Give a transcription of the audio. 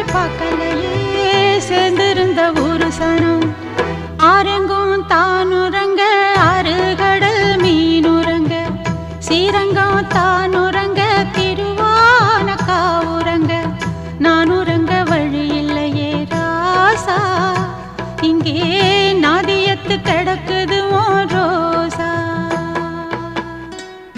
என்று பார்க்கலையே சேர்ந்திருந்த ஒரு சனம். ஆரங்கும் தானுறங்க ஆறு கடல் மீனுறங்க. சீரங்கம் தானுறங்க திருவானக்கா உறங்க. நான் உறங்க வழி இல்லையே ராசா. இங்கே நாதியத்து கிடக்குது